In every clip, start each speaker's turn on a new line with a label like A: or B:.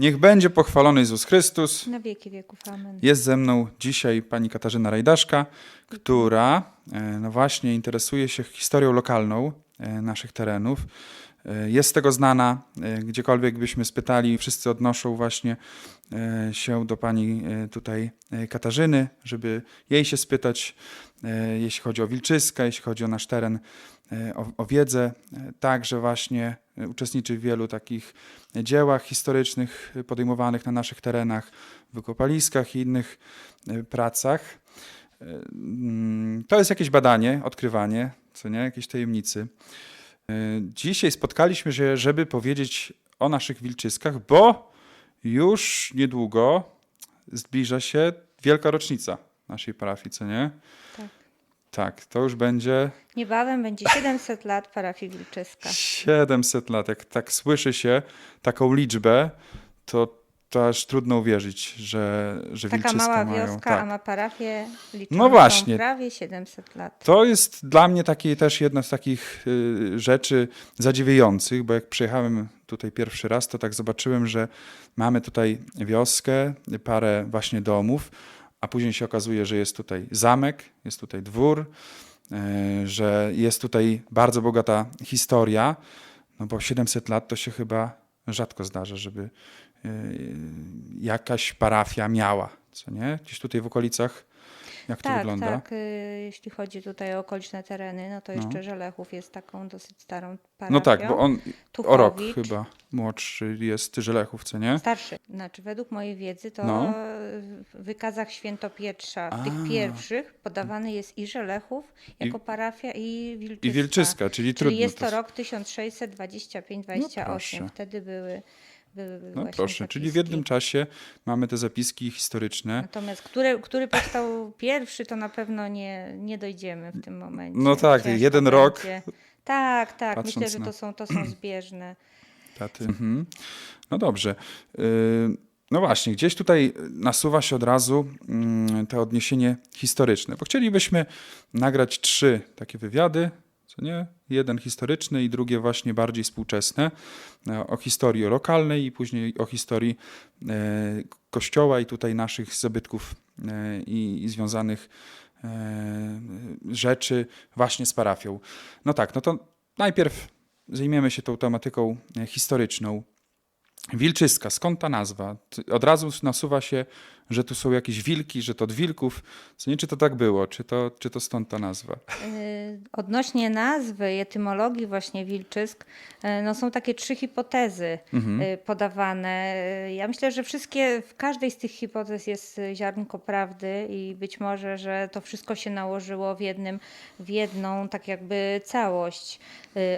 A: Niech będzie pochwalony Jezus Chrystus.
B: Na wieki wieków. Amen.
A: Jest ze mną dzisiaj pani Katarzyna Rajdaszka, która e, no właśnie interesuje się historią lokalną e, naszych terenów. E, Jest z tego znana, gdziekolwiek byśmy spytali, wszyscy odnoszą właśnie się do pani tutaj Katarzyny, żeby jej się spytać, jeśli chodzi o Wilczyska, jeśli chodzi o nasz teren, o, o wiedzę. Także właśnie uczestniczy w wielu takich dziełach historycznych podejmowanych na naszych terenach, wykopaliskach i innych e, pracach. E, mm, To jest jakieś badanie, odkrywanie, co nie, jakieś tajemnicy. E, Dzisiaj spotkaliśmy się, żeby powiedzieć o naszych wilczyskach, bo już niedługo zbliża się wielka rocznica naszej parafii, co nie?
B: Tak.
A: Tak, to już będzie
B: Niebawem będzie 700 lat parafii Wilczyska.
A: 700 lat. Jak tak słyszy się taką liczbę, to, to aż trudno uwierzyć, że, że
B: Taka
A: Wilczyska
B: mała
A: mają.
B: wioska,
A: tak.
B: a ma parafię liczoną
A: No właśnie.
B: prawie 700 lat.
A: To jest dla mnie taki, też jedna z takich y, rzeczy zadziwiających, bo jak przyjechałem tutaj pierwszy raz, to tak zobaczyłem, że mamy tutaj wioskę, parę właśnie domów, a później się okazuje, że jest tutaj zamek, jest tutaj dwór, y, że jest tutaj bardzo bogata historia, no bo 700 lat to się chyba rzadko zdarza, żeby y, jakaś parafia miała, co nie? Gdzieś tutaj w okolicach, jak to
B: Tak,
A: wygląda?
B: tak. y, Jeśli chodzi tutaj o okoliczne tereny, no to
A: No.
B: jeszcze Żelechów jest taką dosyć starą parafią.
A: No tak, bo on o rok
B: Tuchowicz,
A: chyba młodszy jest Żelechów, co nie?
B: Starszy. Znaczy, według mojej wiedzy, to
A: No.
B: w wykazach Świętopietrza, w tych
A: A.
B: pierwszych, podawany jest i Żelechów jako parafia i Wilczyska.
A: I Wilczyska, czyli
B: Czyli
A: trudno
B: jest
A: to.
B: to rok 1625-28.
A: proszę.
B: Wtedy były
A: No proszę, czyli w
B: zapiski.
A: jednym czasie mamy te zapiski historyczne.
B: Natomiast który, który powstał pierwszy, to na pewno nie, nie dojdziemy w tym momencie.
A: No tak,
B: Ciężko
A: jeden rok,
B: będzie. Tak, tak.
A: patrząc
B: Myślę, że to są, to są zbieżne.
A: Taty. Mhm. No dobrze. Y, No właśnie, gdzieś tutaj nasuwa się od razu mm, to odniesienie historyczne, bo chcielibyśmy nagrać trzy takie wywiady, nie? Jeden historyczny i drugie właśnie bardziej współczesne, e, o historii lokalnej i później o historii e, kościoła i tutaj naszych zabytków e, i, i związanych rzeczy właśnie z parafią. No tak, no to najpierw zajmiemy się tą tematyką historyczną. Wilczyska, skąd ta nazwa? Od razu nasuwa się, że tu są jakieś wilki, że to od wilków. Co nie, czy to tak było? Czy to, czy to stąd ta nazwa?
B: Y, Odnośnie nazwy i etymologii właśnie Wilczysk, y, no są takie trzy hipotezy
A: Mhm.
B: y, podawane. Y, Ja myślę, że wszystkie, w każdej z tych hipotez jest ziarnko prawdy i być może, że to wszystko się nałożyło w, jednym, w jedną tak jakby całość.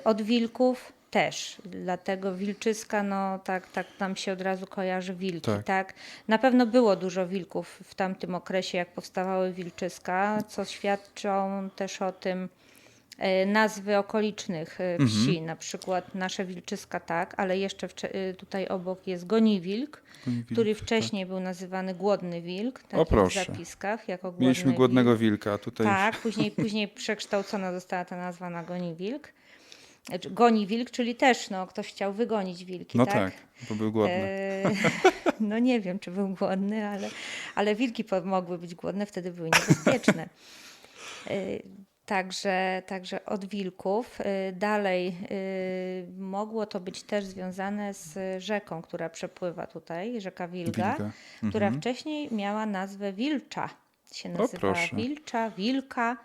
B: Od wilków też, dlatego Wilczyska, no tak, tak nam się od razu kojarzy wilki,
A: Tak.
B: tak. Na pewno było dużo wilków w tamtym okresie, jak powstawały Wilczyska, co świadczą też o tym e, nazwy okolicznych e, wsi, na przykład nasze Wilczyska tak, ale jeszcze e, tutaj obok jest Goniwilk,
A: Goniwilk,
B: który wcześniej był nazywany Głodny Wilk, tak
A: O, proszę.
B: w zapiskach, jako Głodny
A: Mieliśmy głodnego
B: Wilk.
A: wilka, tutaj
B: Tak, później, później przekształcona została ta nazwa na Goni Wilk. Znaczy, Goni Wilk, czyli też no, ktoś chciał wygonić wilki,
A: no
B: tak?
A: tak, bo był głodny.
B: E, no nie wiem, czy był głodny, ale, ale wilki mogły być głodne, wtedy były niebezpieczne. E, Także, także od wilków. E, Dalej e, mogło to być też związane z rzeką, która przepływa tutaj, rzeka Wilga,
A: Wilga.
B: która
A: Mhm.
B: wcześniej miała nazwę Wilcza. Się nazywała. Wilcza, Wilka.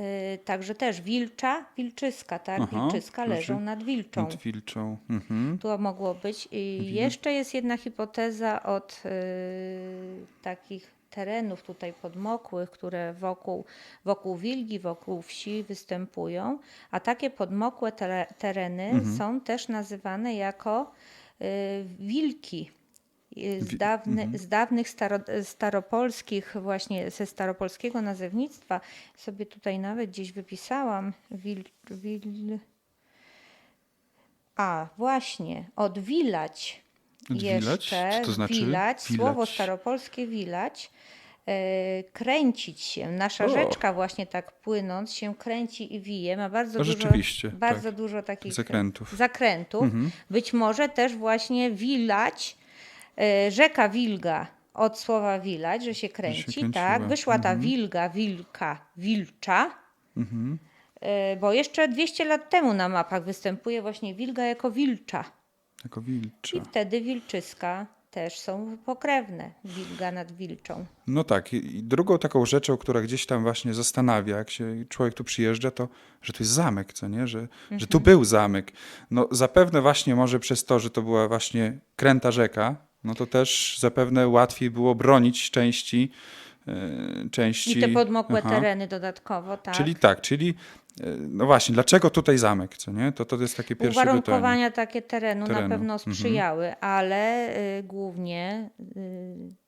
B: E, Także też Wilcza, Wilczyska, tak?
A: Aha,
B: Wilczyska
A: proszę.
B: leżą nad Wilczą.
A: Nad wilczą. Mhm.
B: To mogło być. I jeszcze jest jedna hipoteza od y, takich terenów tutaj podmokłych, które wokół, wokół wilgi, wokół wsi występują, a takie podmokłe tere, tereny są też nazywane jako y, wilki. Z, dawny, z dawnych staro, staropolskich, właśnie ze staropolskiego nazewnictwa, sobie tutaj nawet gdzieś wypisałam, wil, wil, a, właśnie, odwilać
A: Odwilać?
B: jeszcze.
A: Co to znaczy?
B: Wilać, słowo
A: Wilać?
B: staropolskie wilać. E, kręcić się. Nasza
A: O.
B: rzeczka właśnie tak płynąc się kręci i wije. Ma bardzo dużo, bardzo
A: tak.
B: dużo takich
A: Zakrętów.
B: zakrętów.
A: Mhm.
B: Być może też właśnie wilać Rzeka Wilga od słowa wilać, że się kręci,
A: kręciła.
B: tak. Wyszła ta
A: Mhm.
B: wilga, wilka, wilcza. E, Bo jeszcze 200 lat temu na mapach występuje właśnie wilga jako wilcza.
A: Jako wilcza.
B: I wtedy wilczyska też są pokrewne. Wilga nad wilczą.
A: No tak, i drugą taką rzeczą, która gdzieś tam właśnie zastanawia, jak się człowiek tu przyjeżdża, to że tu jest zamek, co nie? Że, że tu był zamek. No zapewne właśnie może przez to, że to była właśnie kręta rzeka, no to też zapewne łatwiej było bronić części e, części.
B: I te podmokłe
A: Aha.
B: tereny dodatkowo, tak.
A: Czyli tak, czyli e, no właśnie, dlaczego tutaj zamek, co nie? To, to jest takie pierwsze pytanie.
B: Uwarunkowania takie terenu,
A: Terenu,
B: na pewno
A: mhm.
B: sprzyjały, ale y, głównie y,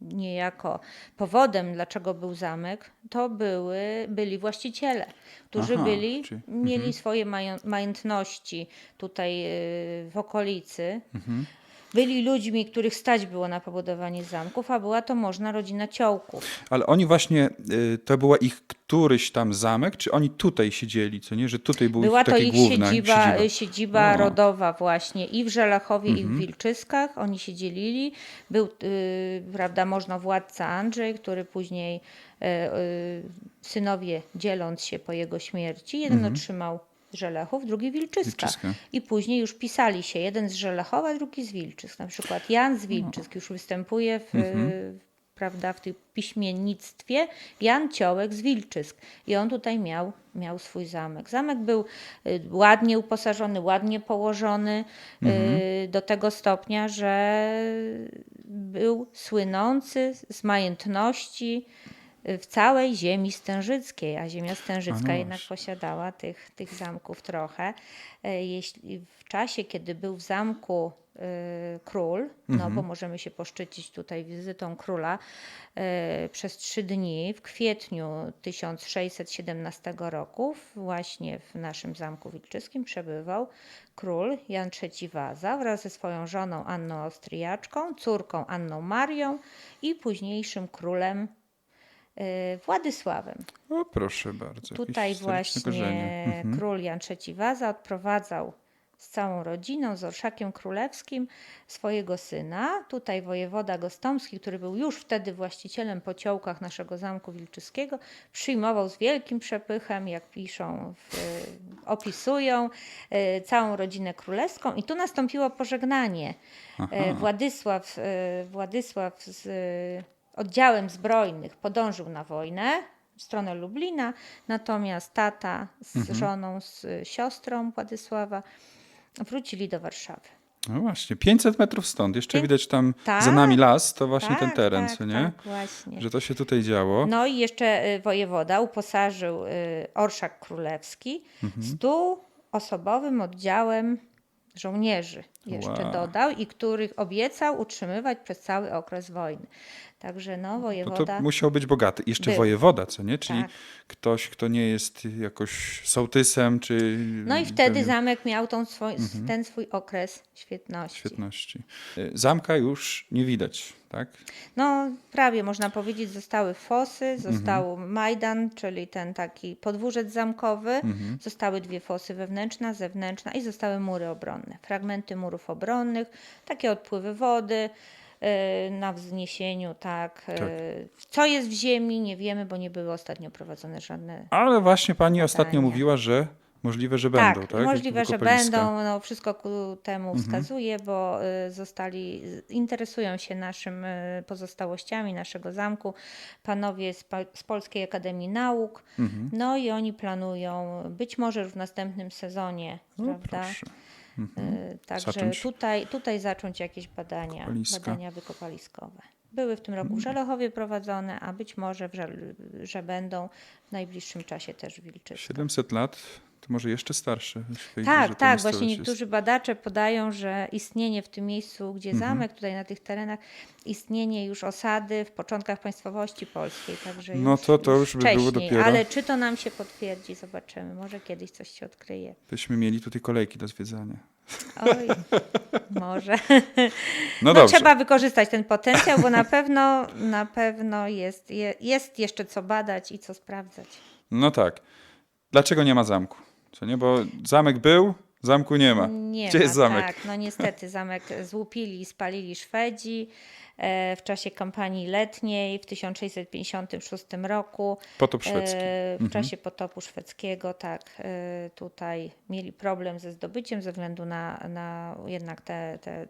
B: niejako powodem, dlaczego był zamek, to były, byli właściciele, którzy
A: Aha,
B: byli,
A: czyli-
B: mieli
A: mhm.
B: swoje mają- majątności tutaj y, w okolicy.
A: Mhm.
B: Byli ludźmi, których stać było na pobudowanie zamków, a była to można rodzina ciołków.
A: Ale oni właśnie, y, to była ich któryś tam zamek, czy oni tutaj siedzieli, co nie? Że tutaj był
B: Była to ich
A: główna
B: siedziba,
A: siedziba.
B: siedziba
A: No.
B: rodowa właśnie i w Żelachowie, i
A: Mhm.
B: w Wilczyskach. Oni się dzielili. Był, y, prawda, można władca Andrzej, który później y, y, synowie dzieląc się po jego śmierci, jeden otrzymał Żelechów, drugi Wilczyska.
A: Mhm. Wilczyska.
B: I później już pisali się jeden z Żelechowa, drugi z Wilczysk. Na przykład Jan z Wilczysk już występuje w,
A: Mhm.
B: prawda, w tym piśmiennictwie Jan Ciołek z Wilczysk. I on tutaj miał, miał swój zamek. Zamek był y, ładnie uposażony, ładnie położony y, do tego stopnia, że był słynący z majętności w całej ziemi stężyckiej, a ziemia stężycka
A: A no
B: jednak posiadała tych, tych zamków trochę. E, Jeśli w czasie, kiedy był w zamku y, król, no
A: Mhm.
B: bo możemy się poszczycić tutaj wizytą króla e, przez trzy dni w kwietniu 1617 roku właśnie w naszym zamku wilczyskim przebywał król Jan III Waza wraz ze swoją żoną Anną Austriaczką, córką Anną Marią i późniejszym królem Władysławem.
A: O, proszę bardzo.
B: Tutaj właśnie
A: Mhm.
B: król Jan III Waza odprowadzał z całą rodziną, z orszakiem królewskim swojego syna. Tutaj wojewoda Gostomski, który był już wtedy właścicielem po ciołkach naszego zamku wilczyskiego, przyjmował z wielkim przepychem, jak piszą, w, opisują, e, całą rodzinę królewską. I tu nastąpiło pożegnanie. E, Władysław, e, Władysław z oddziałem zbrojnych podążył na wojnę w stronę Lublina, natomiast tata z
A: Mhm.
B: żoną, z siostrą Władysława wrócili do Warszawy.
A: No właśnie, 500 metrów stąd. Jeszcze
B: Pię-
A: widać tam
B: Tak,
A: za nami las, to właśnie ten
B: Tak,
A: teren,
B: tak,
A: co nie?
B: Tak, właśnie.
A: Że to się tutaj działo.
B: No i jeszcze y, wojewoda uposażył y, Orszak Królewski
A: Mhm.
B: stuosobowym oddziałem żołnierzy jeszcze
A: Wow.
B: dodał i których obiecał utrzymywać przez cały okres wojny. Także no
A: No to
B: wojewoda...
A: musiał być bogaty. I Jeszcze
B: Był.
A: wojewoda, co nie? Czyli
B: Tak.
A: ktoś, kto nie jest jakoś sołtysem, czy...
B: No i wtedy
A: pewnie
B: zamek miał tą swój,
A: Mhm.
B: ten swój okres świetności.
A: Świetności. Y, Zamka już nie widać, tak?
B: No prawie można powiedzieć zostały fosy,
A: Mhm.
B: został Majdan, czyli ten taki podwórzec zamkowy,
A: Mhm.
B: zostały dwie fosy wewnętrzna, zewnętrzna i zostały mury obronne. Fragmenty murów obronnych, takie odpływy wody na wzniesieniu, tak. y, Co jest w ziemi nie wiemy, bo nie były ostatnio prowadzone żadne
A: Ale właśnie pani ostatnio
B: Badania.
A: mówiła, że możliwe, że będą, tak?
B: możliwe, że będą. No, wszystko ku temu
A: Mhm.
B: wskazuje, bo y, zostali, interesują się naszymi pozostałościami naszego zamku panowie z, z Polskiej Akademii Nauk.
A: Mhm.
B: No i oni planują być może już w następnym sezonie,
A: No,
B: prawda?
A: proszę.
B: Y, Także
A: Zacząć.
B: tutaj, tutaj zacząć jakieś badania, badania wykopaliskowe. Były w tym roku w Żelechowie prowadzone, a być może, w Żel- że będą w najbliższym czasie też w Wilczysku.
A: 700 lat, to może jeszcze starsze.
B: Tak,
A: ta
B: tak. Właśnie
A: jest-
B: niektórzy badacze podają, że istnienie w tym miejscu, gdzie
A: Mhm.
B: zamek, tutaj na tych terenach, istnienie już osady w początkach państwowości polskiej. Także
A: No
B: już,
A: to- to już by było dopiero.
B: Ale czy to nam się potwierdzi, zobaczymy. Może kiedyś coś się odkryje.
A: Byśmy mieli tutaj kolejki do zwiedzania.
B: Oj, może.
A: No,
B: No, trzeba wykorzystać ten potencjał, bo na pewno, na pewno jest, je, jest jeszcze co badać i co sprawdzać.
A: No tak. Dlaczego nie ma zamku? Co nie? Bo zamek był, Zamku nie ma.
B: Nie
A: Gdzie
B: ma,
A: jest zamek?
B: Tak, no niestety zamek złupili i spalili Szwedzi e, w czasie kampanii letniej w 1656 roku.
A: Potop szwedzki.
B: E, W czasie potopu szwedzkiego, tak, e, tutaj mieli problem ze zdobyciem ze względu na, na jednak te, te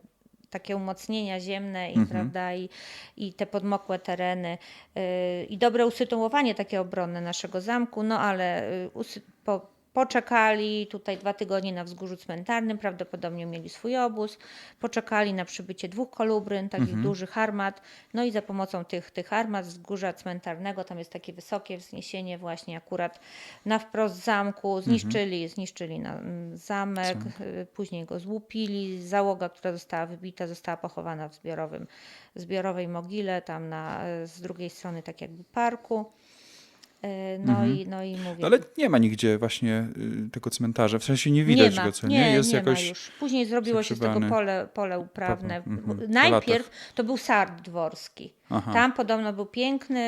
B: takie umocnienia ziemne i, prawda, i, i te podmokłe tereny i dobre usytuowanie takie obronne naszego zamku, no ale po, Poczekali tutaj dwa tygodnie na wzgórzu cmentarnym, prawdopodobnie mieli swój obóz. Poczekali na przybycie dwóch kolubryn, takich dużych armat. No i za pomocą tych, tych armat z wzgórza cmentarnego, tam jest takie wysokie wzniesienie właśnie akurat na wprost zamku, zniszczyli, zniszczyli na, mm, zamek, później go złupili. Załoga, która została wybita, została pochowana w zbiorowym, zbiorowej mogile, tam na, z drugiej strony tak jakby parku. Y, No, i, no i mówię.
A: No ale nie ma nigdzie właśnie y, tego cmentarza, w sensie nie widać
B: nie ma,
A: go, co
B: nie,
A: nie? Jest
B: nie
A: jakoś...
B: ma już. Później zrobiło się z tego pole, pole uprawne.
A: Mhm,
B: Najpierw to był sad dworski.
A: Aha.
B: Tam podobno był piękny,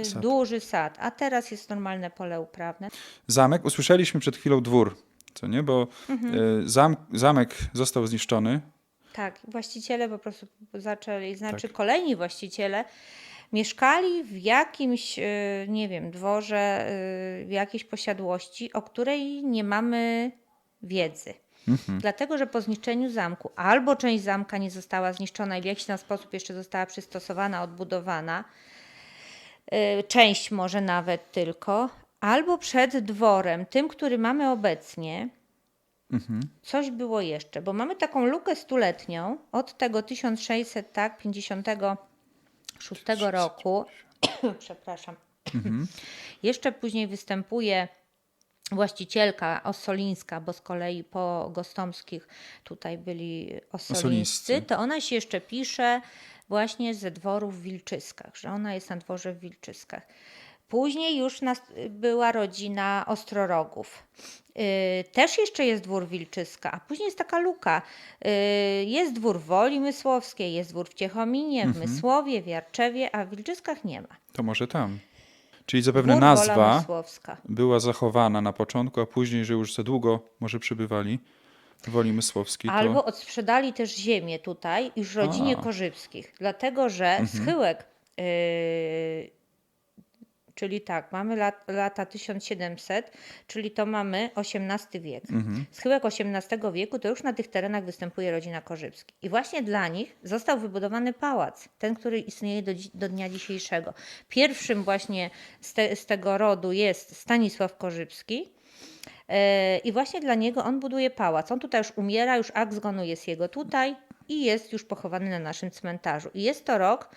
B: y,
A: Sad.
B: duży sad, a teraz jest normalne pole uprawne.
A: Zamek, usłyszeliśmy przed chwilą dwór, co nie? Bo
B: Mhm.
A: y, zam, zamek został zniszczony.
B: Tak, właściciele po prostu zaczęli, znaczy
A: Tak.
B: kolejni właściciele mieszkali w jakimś, y, nie wiem, dworze, y, w jakiejś posiadłości, o której nie mamy wiedzy. Dlatego, że po zniszczeniu zamku albo część zamka nie została zniszczona i w jakiś tam sposób jeszcze została przystosowana, odbudowana, y, część może nawet tylko, albo przed dworem, tym, który mamy obecnie, coś było jeszcze, bo mamy taką lukę stuletnią od tego 1600, tak, 56 roku. Przepraszam. Jeszcze później występuje właścicielka Ossolińska, bo z kolei po Gostomskich tutaj byli
A: Ossolińscy.
B: To ona się jeszcze pisze właśnie ze dworu w Wilczyskach, że ona jest na dworze w Wilczyskach. Później już nas, była rodzina Ostrorogów. Yy, też jeszcze jest dwór Wilczyska, a później jest taka luka. Yy, jest dwór Woli Mysłowskiej, jest dwór w Ciechominie, w Mysłowie, w Jarczewie, a w Wilczyskach nie ma.
A: To może tam. Czyli zapewne
B: Dwór
A: nazwa była zachowana na początku, a później, że już za długo może przybywali w Woli Mysłowskiej, to...
B: Albo odsprzedali też ziemię tutaj już rodzinie
A: A. Mhm.
B: Korzybskich, dlatego że schyłek, yy, czyli tak, mamy lat, lata 1700, czyli to mamy XVIII wiek.
A: Mhm.
B: Schyłek XVIII wieku to już na tych terenach występuje rodzina Korzybskich. I właśnie dla nich został wybudowany pałac, ten, który istnieje do, do dnia dzisiejszego. Pierwszym właśnie z, te, z tego rodu jest Stanisław Korzybski, E, I właśnie dla niego on buduje pałac. On tutaj już umiera, już akt zgonu jest jego tutaj i jest już pochowany na naszym cmentarzu. I jest to rok,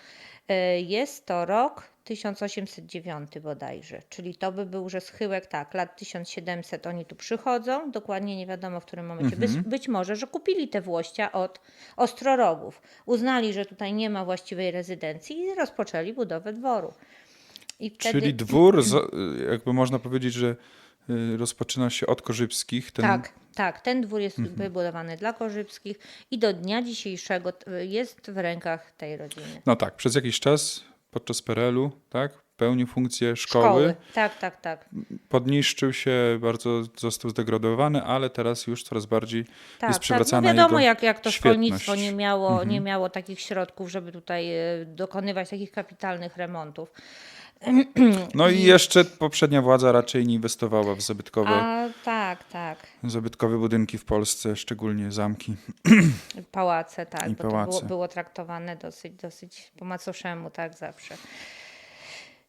B: e, jest to rok 1809 bodajże, czyli to by był, że schyłek, tak, lat 1700 oni tu przychodzą, dokładnie nie wiadomo w którym momencie. Być, być może, że kupili te włościa od Ostrorogów. Uznali, że tutaj nie ma właściwej rezydencji i rozpoczęli budowę dworu. Wtedy...
A: Czyli dwór, jakby można powiedzieć, że y, rozpoczyna się od Korzybskich. Ten...
B: Tak, tak. Ten dwór jest
A: Mhm.
B: wybudowany dla Korzybskich i do dnia dzisiejszego jest w rękach tej rodziny.
A: No tak, przez jakiś czas podczas PRL-u, tak, pełnił funkcję szkoły.
B: Tak, tak, tak.
A: Podniszczył się, bardzo został zdegradowany, ale teraz już coraz bardziej
B: tak,
A: jest
B: tak. No
A: przywracana
B: wiadomo,
A: jego
B: jak, jak to
A: świetność.
B: szkolnictwo nie miało,
A: Mhm.
B: nie miało takich środków, żeby tutaj e, dokonywać takich kapitalnych remontów.
A: No i jeszcze poprzednia władza raczej nie inwestowała w zabytkowe,
B: A tak, tak.
A: zabytkowe budynki w Polsce, szczególnie zamki.
B: Pałace, tak.
A: I
B: bo to
A: pałace.
B: było, było traktowane dosyć, dosyć po macoszemu, tak zawsze.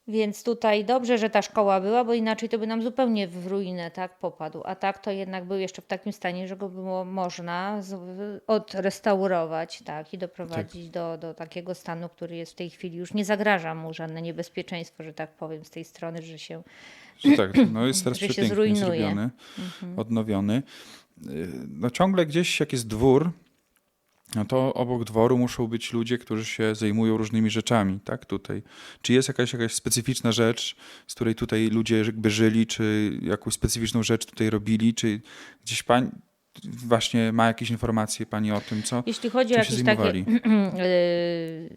B: Więc tutaj dobrze, że ta szkoła była, bo inaczej to by nam zupełnie w ruinę tak popadł. A tak to jednak był jeszcze w takim stanie, że go było można odrestaurować tak, i doprowadzić do, do takiego stanu, który jest w tej chwili już nie zagraża mu żadne niebezpieczeństwo, że tak powiem, z tej strony, że się
A: tak, no jest teraz
B: Że się zrujnuje.
A: zrobiony, odnowiony. Y, No ciągle gdzieś jak jest dwór, no to obok dworu muszą być ludzie, którzy się zajmują różnymi rzeczami, tak, tutaj. Czy jest jakaś, jakaś specyficzna rzecz, z której tutaj ludzie jakby żyli, czy jakąś specyficzną rzecz tutaj robili, czy gdzieś pani właśnie ma jakieś informacje pani o tym, co?
B: Jeśli chodzi o jakieś takie,
A: zajmowali?
B: y,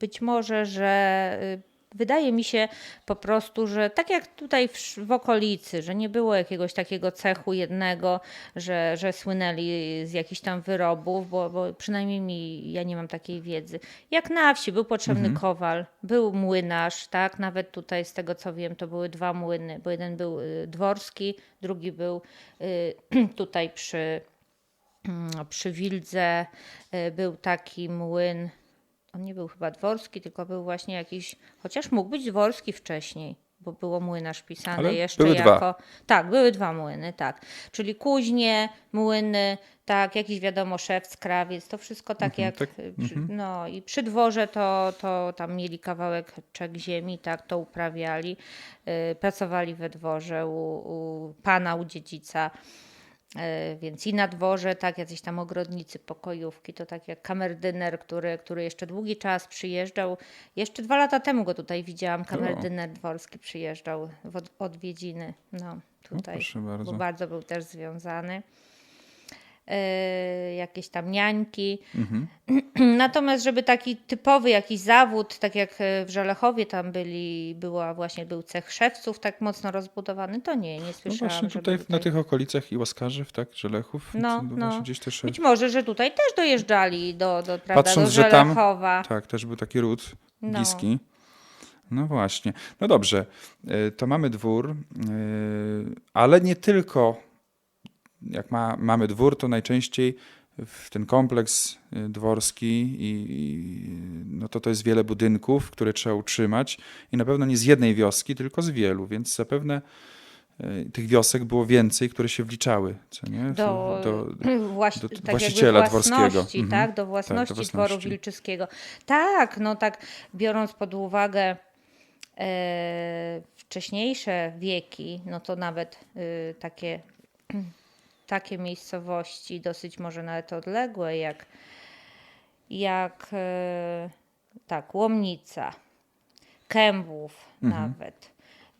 B: być może, że y, wydaje mi się po prostu, że tak jak tutaj w, w okolicy, że nie było jakiegoś takiego cechu jednego, że, że słynęli z jakichś tam wyrobów, bo, bo przynajmniej mi, ja nie mam takiej wiedzy. Jak na wsi był potrzebny kowal, był młynarz, tak? Nawet tutaj z tego co wiem, to były dwa młyny, bo jeden był y, dworski, drugi był y, tutaj przy, mm, przy Wildze, y, był taki młyn, on nie był chyba dworski, tylko był właśnie jakiś, chociaż mógł być dworski wcześniej, bo było młynarz pisane
A: Ale
B: jeszcze
A: były
B: jako.
A: dwa.
B: Tak, były dwa młyny, tak. Czyli kuźnie, młyny, tak, jakiś wiadomo szef, krawiec, to wszystko tak jak.
A: tak,
B: Przy, No i przy dworze to, to tam mieli kawałek czek ziemi, tak, to uprawiali. y, pracowali we dworze u, u pana, u dziedzica. E, Więc i na dworze, tak, jacyś tam ogrodnicy, pokojówki, to tak jak kamerdyner, który, który jeszcze długi czas przyjeżdżał. Jeszcze dwa lata temu go tutaj widziałam, kamerdyner dworski przyjeżdżał w od, odwiedziny. No, tutaj,
A: proszę bardzo.
B: bo bardzo był też związany. E, jakieś tam niańki.
A: Mhm.
B: Natomiast, żeby taki typowy jakiś zawód, tak jak e, w Żelechowie tam byli, była właśnie był cech szewców tak mocno rozbudowany, to nie, nie
A: No
B: słyszałam.
A: właśnie
B: żeby
A: tutaj, na tych okolicach i Łaskarzew, tak, Żelechów,
B: No, no.
A: właśnie gdzieś też...
B: Być może, że tutaj też dojeżdżali do, do, prawda,
A: Patrząc,
B: do
A: że tam-
B: Żelechowa.
A: Tak, też był taki ród
B: No.
A: bliski. No właśnie. No dobrze, y, to mamy dwór, y, ale nie tylko. Jak ma, mamy dwór, to najczęściej w ten kompleks y, dworski i, i no to to jest wiele budynków, które trzeba utrzymać i na pewno nie z jednej wioski, tylko z wielu, więc zapewne y, tych wiosek było więcej, które się wliczały, co nie?
B: Do,
A: do,
B: właś,
A: do
B: tak
A: właściciela dworskiego. Mhm.
B: tak, do własności,
A: własności.
B: dworu wilczyskiego. Tak, no tak, biorąc pod uwagę e, wcześniejsze wieki, no to nawet e, takie, takie miejscowości, dosyć może nawet odległe, jak, jak e, tak, Łomnica, Kębów nawet.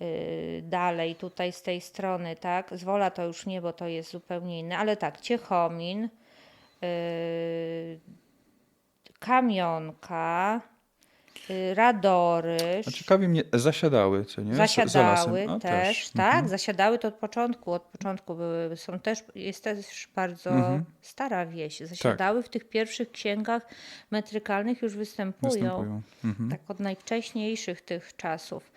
B: y, Dalej tutaj z tej strony, tak? Zwola to już nie, bo to jest zupełnie inne, ale tak, Ciechomin, y, Kamionka, y, Radoryż.
A: A ciekawie mnie zasiadały, co nie? Za- za
B: Zasiadały
A: lasem. A,
B: też, tak, zasiadały to od początku, od początku były, są też, jest też bardzo
A: Mhm.
B: stara wieś. Zasiadały w tych pierwszych księgach metrykalnych już występują,
A: Występują. Mhm.
B: tak od najwcześniejszych tych czasów.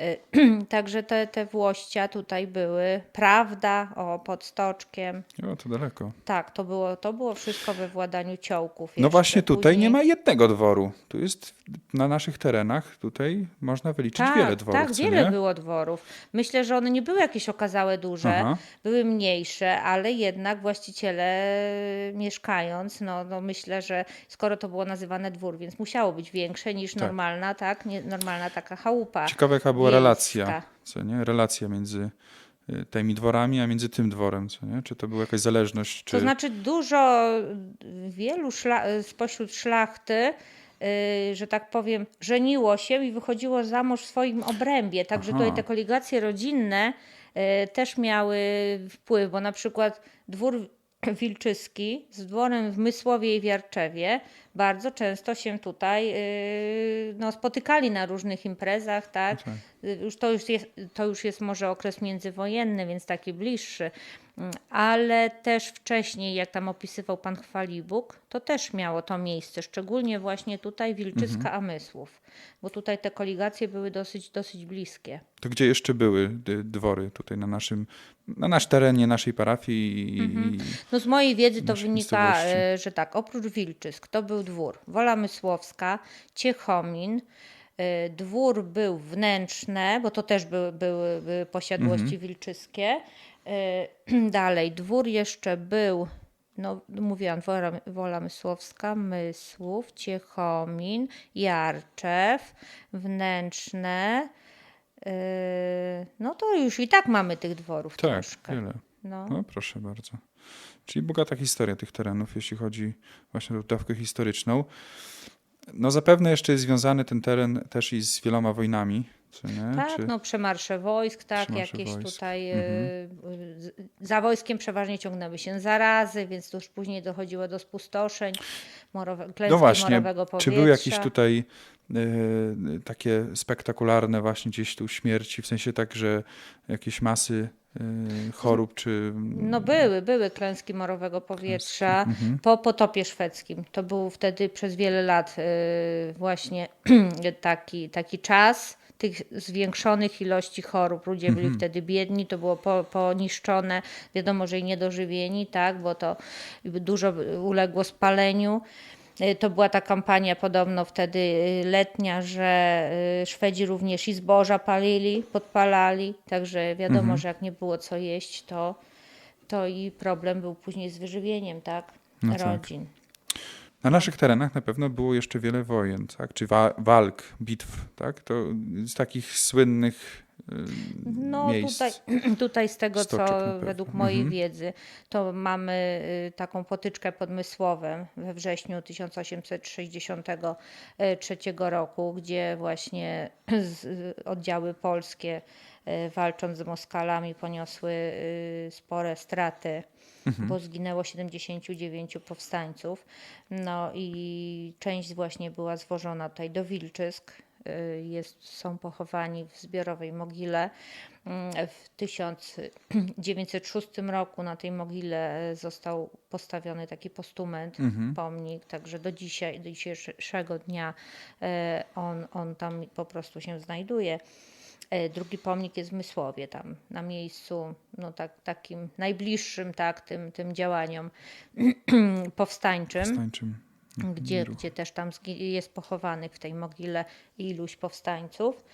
B: Y, Także te, te włościa tutaj były, prawda, o, pod stoczkiem.
A: O, to daleko.
B: Tak, to było, to było wszystko we władaniu ciołków.
A: No właśnie tutaj
B: Później-
A: nie ma jednego dworu. Tu jest na naszych terenach, tutaj można wyliczyć
B: tak,
A: wiele dworów,
B: Tak, wiele
A: nie?
B: było dworów. Myślę, że one nie były jakieś okazałe duże,
A: Aha.
B: były mniejsze, ale jednak właściciele mieszkając, no, no myślę, że skoro to było nazywane dwór, więc musiało być większe niż
A: Tak.
B: normalna, tak? Nie, normalna taka chałupa.
A: Ciekawe jaka była
B: wiejska.
A: relacja, co nie? Relacja między y, tymi dworami, a między tym dworem, co nie? Czy to była jakaś zależność, czy...
B: To znaczy dużo, wielu szla- spośród szlachty, y, że tak powiem, żeniło się i wychodziło za mąż w swoim obrębie. Także
A: Aha.
B: tutaj te koligacje rodzinne y, też miały wpływ, bo na przykład dwór wilczyski z dworem w Mysłowie i Wiarczewie bardzo często się tutaj y, no, spotykali na różnych imprezach, tak?
A: tak.
B: Y, Już to, już jest, to już jest może okres międzywojenny, więc taki bliższy. Mm, Ale też wcześniej, jak tam opisywał pan Chwalibuk, to też miało to miejsce, szczególnie właśnie tutaj Wilczyska
A: Mhm.
B: Amysłów, bo tutaj te koligacje były dosyć, dosyć bliskie.
A: To gdzie jeszcze były dwory tutaj na naszym, na nasz terenie, naszej parafii.
B: Mhm. No z mojej wiedzy to wynika, e, że tak, oprócz Wilczysk to był dwór Wola Mysłowska, Ciechomin, e, dwór był wnętrzne, bo to też były, były, były posiadłości
A: Mhm.
B: wilczyskie. E, Dalej, dwór jeszcze był, no mówiłam, Wola, Wola Mysłowska, Mysłów, Ciechomin, Jarczew, wnętrzne. E, No to już i tak mamy tych dworów
A: Tak,
B: troszkę.
A: wiele.
B: No.
A: No proszę bardzo. Czyli bogata historia tych terenów, jeśli chodzi właśnie o dawkę historyczną. No zapewne jeszcze jest związany ten teren też i z wieloma wojnami, co nie?
B: Tak,
A: Czy...
B: no przemarsze wojsk, tak,
A: Przemarsze
B: jakieś
A: wojsk.
B: tutaj
A: Mhm.
B: y, z- za wojskiem przeważnie ciągnęły się zarazy, więc to już później dochodziło do spustoszeń. Morowe, klęski
A: No właśnie,
B: morowego powietrza.
A: czy były jakieś tutaj e, takie spektakularne właśnie gdzieś tu śmierci, w sensie tak, że jakieś masy e, chorób, czy...
B: No były, były klęski morowego powietrza
A: Mhm.
B: po potopie szwedzkim. To był wtedy przez wiele lat y, właśnie taki, taki czas tych zwiększonych ilości chorób. Ludzie byli
A: Mhm.
B: wtedy biedni, to było po, poniszczone, wiadomo, że i niedożywieni, tak, bo to dużo uległo spaleniu. Y, To była ta kampania podobno wtedy y, letnia, że y, Szwedzi również i zboża palili, podpalali, także wiadomo,
A: Mhm.
B: że jak nie było co jeść, to, to i problem był później z wyżywieniem, tak?
A: No tak. Na naszych terenach na pewno było jeszcze wiele wojen, tak? czy wa- walk, bitw, tak? To z takich słynnych e,
B: No
A: miejsc.
B: tutaj, tutaj z tego,
A: Stoczek
B: co według mojej
A: Mhm.
B: wiedzy, to mamy y, taką potyczkę pod Mysłowem we wrześniu 1863 roku, gdzie właśnie oddziały polskie y, walcząc z Moskalami poniosły y, spore straty. Bo zginęło 79 powstańców. No i część właśnie była zwożona tutaj do Wilczysk. Y, Jest, są pochowani w zbiorowej mogile. Mm, W 1906 roku na tej mogile e, został postawiony taki postument, pomnik, także do dzisiaj, do dzisiejszego dnia e, on, on tam po prostu się znajduje. E, Drugi pomnik jest w Mysłowie, tam na miejscu, no tak, takim najbliższym tak, tym, tym działaniom powstańczym
A: Stańczym.
B: gdzie, gdzie też tam jest pochowanych w tej mogile iluś powstańców.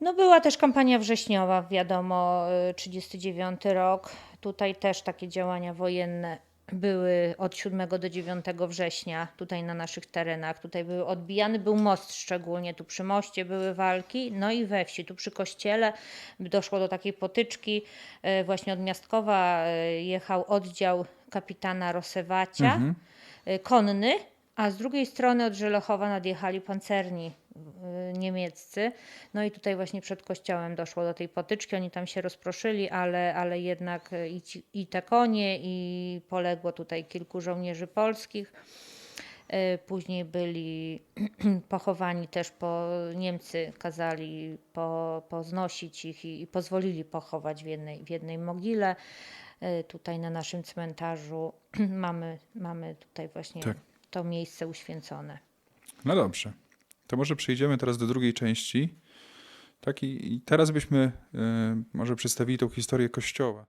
B: No była też kampania wrześniowa, wiadomo, y, 39 rok. Tutaj też takie działania wojenne były od 7 do 9 września tutaj na naszych terenach. Tutaj były odbijany był most szczególnie, tu przy moście były walki, no i we wsi, tu przy kościele doszło do takiej potyczki. y, Właśnie od Miastkowa y, jechał oddział kapitana Rosewacia y, konny, a z drugiej strony od Żelechowa nadjechali pancerni niemieccy. No i tutaj właśnie przed kościołem doszło do tej potyczki. Oni tam się rozproszyli, ale, ale jednak y, i, ci, i te konie, i poległo tutaj kilku żołnierzy polskich. Y, Później byli pochowani też, po Niemcy kazali po, poznosić ich i, i pozwolili pochować w jednej, w jednej mogile. Y, Tutaj na naszym cmentarzu mamy, mamy tutaj właśnie
A: Tak.
B: to miejsce uświęcone.
A: No dobrze. To może przejdziemy teraz do drugiej części. Tak, i, i teraz byśmy e, może przedstawili tą historię Kościoła.